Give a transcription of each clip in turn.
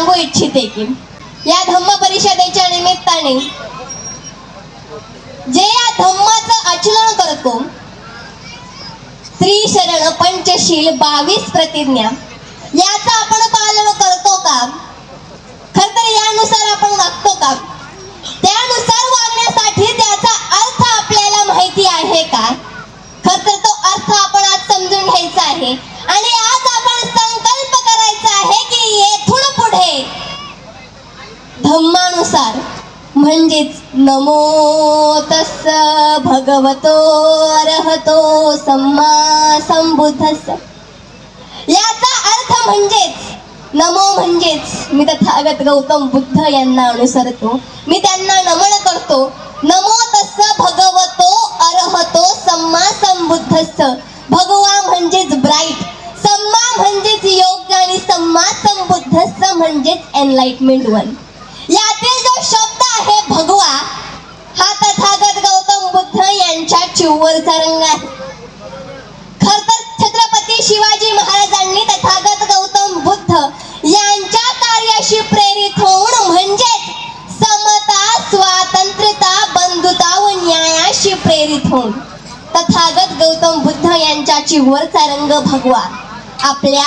सांगू इच्छिते की या धम्म परिषदेच्या निमित्ताने जे या धम्माचं आचरण करतो स्त्री शरण पंचशील बावीस प्रतिज्ञा याचं आपण पालन करतो का? खर तर यानुसार आपण वागतो का? त्यानुसार वागण्यासाठी त्याचा अर्थ आपल्याला माहिती आहे का खर तर तो अर्थ आपण आज समजून घ्यायचा आहे आणि आज आपण संकल्प करायचा आहे की येथून पुढे धम्मानुसार म्हणजेच नमो तस्स भगवतो अरहतो सम्मा संबुद्धस याचा अर्थ म्हणजेच नमो म्हणजेच मी तथागत गौतम बुद्ध यांना अनुसरतो. मी त्यांना नमन करतो. नमो तस्स भगवतो अरहतो सम्मा संबुद्धस भगवा म्हणजेच ब्राईट सम्मा म्हणजेच योग्य आणि सम्मा संबुद्धस म्हणजेच एनलाइटमेंट वन आहे भगवा. हा तथागत गौतम बुद्ध यांच्या चिववरचा रंग आहे. खर तर छत्रपती शिवाजी महाराजांनी तथागत गौतम बुद्ध यांच्या कार्याशी प्रेरित होऊन म्हणजेच समता स्वातंत्र्यता बंधुता व न्यायाशी प्रेरित होऊन तथागत गौतम बुद्ध यांच्या चिवरचा रंग भगवा आपल्या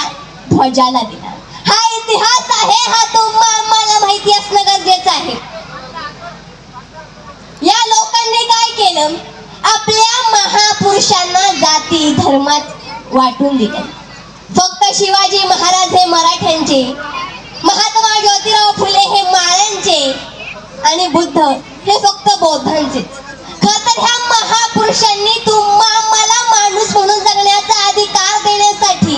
ध्वजाला दिला. हा इतिहास आहे हा तुम्हाला आम्हाला माहिती असणं गरजेचं आहे या लोकांनी आपल्या महापुरुषांना जाती धर्मात वाटून दिले. फक्त शिवाजी महाराज हे मराठ्यांचे महात्मा ज्योतिराव फुले हे माळ्यांचे आणि बुद्ध हे फक्त बौद्धांचेच. खर तर ह्या महापुरुषांनी तुम्हा मला माणूस म्हणून जगण्याचा अधिकार देण्यासाठी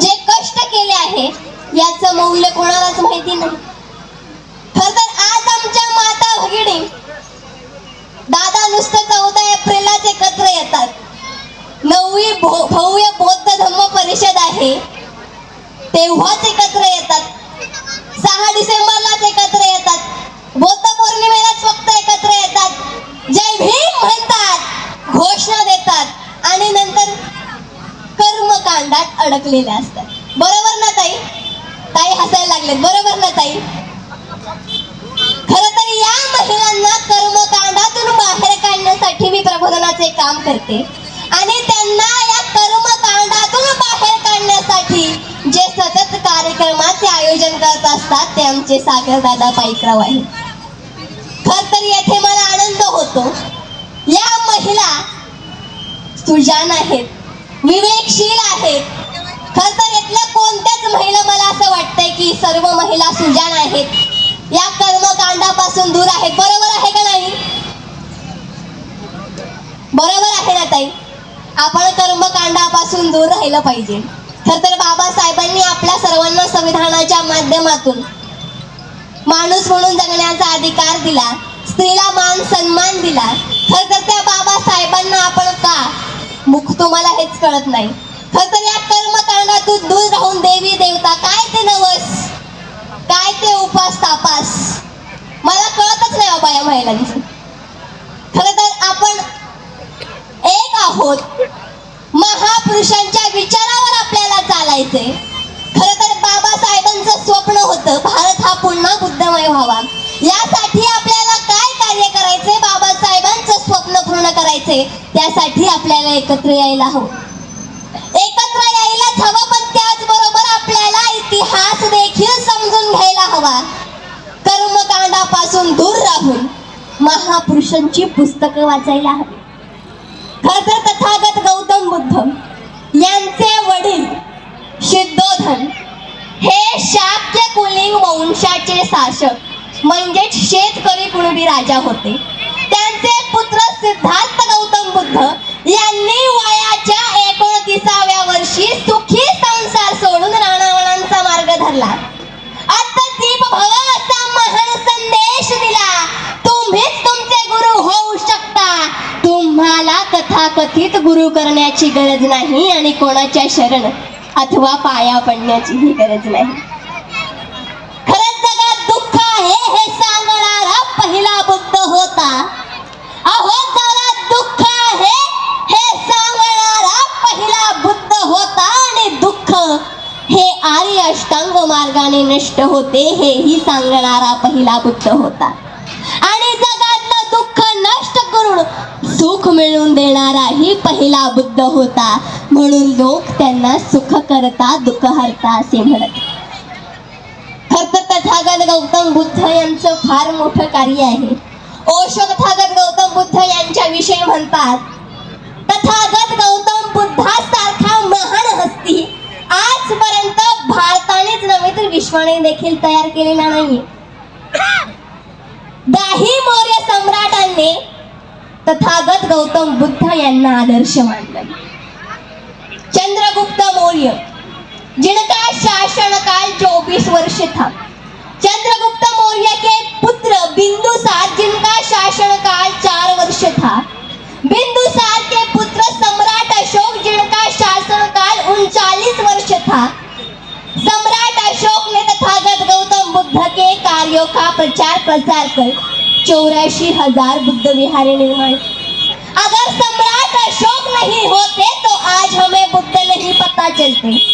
जे कष्ट केले आहे याचं मौल्य कोणालाच माहिती नाही खर तर आज आमच्या माता भगिनी दादा नुसतं चौदा एप्रिललाच एकत्र येतात नववी भो- भव्य बौद्ध धम्म परिषद तेव्हाच एकत्र येतात. सहा डिसेंबरलाच एकत्र येतात. बौद्ध पौर्णिमेलाच फक्त एकत्र येतात. जय भीम म्हणतात घोषणा देतात आणि नंतर कर्मकांडात अडकलेले असतात. बरोबर ना ताई? ताई हसायला लागलेत. बरोबर ना ताई? खर तर या महिलांना कर्मकांडातून बाहेर काढण्यासाठी मी प्रबोधनाचे काम करते आणि त्यांना कार्यक्रमाचे आयोजन करत असतात ते आमचे सागरदादा पाईकराव आहेत. खर तर येथे मला आनंद होतो. या महिला सुजान आहेत विवेकशील आहेत. खर तर इथल्या कोणत्याच महिला मला असं वाटतंय की सर्व महिला सुजान आहेत. या कर्मकांडापासून दूर आहेत. बरोबर आहे का नाही? बरोबर आहे ना ताई? आपण कर्मकांडापासून दूर राहिलं पाहिजे. खर तर बाबासाहेबांनी आपल्या सर्वांना संविधानाच्या माध्यमातून माणूस म्हणून जगण्याचा अधिकार दिला स्त्रीला मान सन्मान दिला. खर तर त्या बाबासाहेबांना आपण का मुख तुम्हाला हेच कळत नाही? खर तर या कर्मकांडातून दूर राहून देवी देवता काय ते नवस? काय ते उपास तापास? मला कळतच नाही बाबा या महिलांचं. खर तर आपण एक आहोत. महापुरुषांच्या विचारावर चालायचे खर तर बाबासाहेबांचं स्वप्न होतं भारत हा पुन्हा बुद्धमय व्हावा. यासाठी आपल्याला काय कार्य करायचे? बाबासाहेबांचं स्वप्न पूर्ण करायचे. त्यासाठी आपल्याला एकत्र यायला हवं. एकत्र यायलाच हवं पण त्याचबरोबर आपल्याला इतिहास देखील समजून घ्यायला हवा. कर्मकांडापासून दूर राहून महापुरुषांची पुस्तकं वाचायला हवी. खर तर तथागत गौतम बुद्ध यांचे दुर्योधन हे शाक्य कुलिंग वंशाचे शासक म्हणजेच शेतकरी कुणबी राजा होते. त्यांचे पुत्र सिद्धार्थ गौतम बुद्ध यांनी वयाच्या एकोणतीसाव्या वर्षी सुखी संसार सोडून राणावणांचा मार्ग धरला. आता भव असा महान संदेश दिला. तुम्हीच तुमचे गुरु होऊ शकता. तुम्हाला कथाकथित गुरु करण्याची गरज नाही आणि कोणाच्या शरण अथवा पाया पडण्याचीही गरज नाही. खरंच जगात दुःख आहे हे सांगणारा पहिला बुद्ध होता. अहो जगात दुःख आहे हे सांगणारा पहिला बुद्ध होता आणि दुःख हे आर्य अष्टांग मार्गाने नष्ट होते हेही सांगणारा पहिला बुद्ध होता. आणि जगातलं दुःख नष्ट करून सुख मिळवून देणाराही पहिला बुद्ध होता. म्हणून लोक त्यांना सुख करता दुःख हरता असे म्हणत. फक्त तथागत गौतम बुद्ध यांचं फार मोठं कार्य आहे. ओशो तथागत गौतम बुद्ध यांच्या विषयी म्हणतात तथागत गौतम बुद्धासारखा महान हस्ती आजपर्यंत भारतानेच नव्हे तर विश्वाने देखील तयार केलेला नाहीये दाही मौर्य सम्राटांनी तथागत गौतम बुद्ध यांना आदर्श मानला. चंद्रगुप्त मौर्य जिनका शासन काल चौबीस वर्ष था चंद्रगुप्त मौर्य के पुत्र बिंदुसार जिनका शासन काल चार वर्ष था बिंदुसार के पुत्र सम्राट अशोक जिनका शासन काल उनचालीस वर्ष था सम्राट अशोक ने तथागत गौतम बुद्ध के कार्यों का प्रचार प्रसार कर चौरासी हजार बुद्ध विहारे निर्माण. अगर सम्राट अशोक नहीं होते तो आज हमें बुद्ध नहीं पता चलते.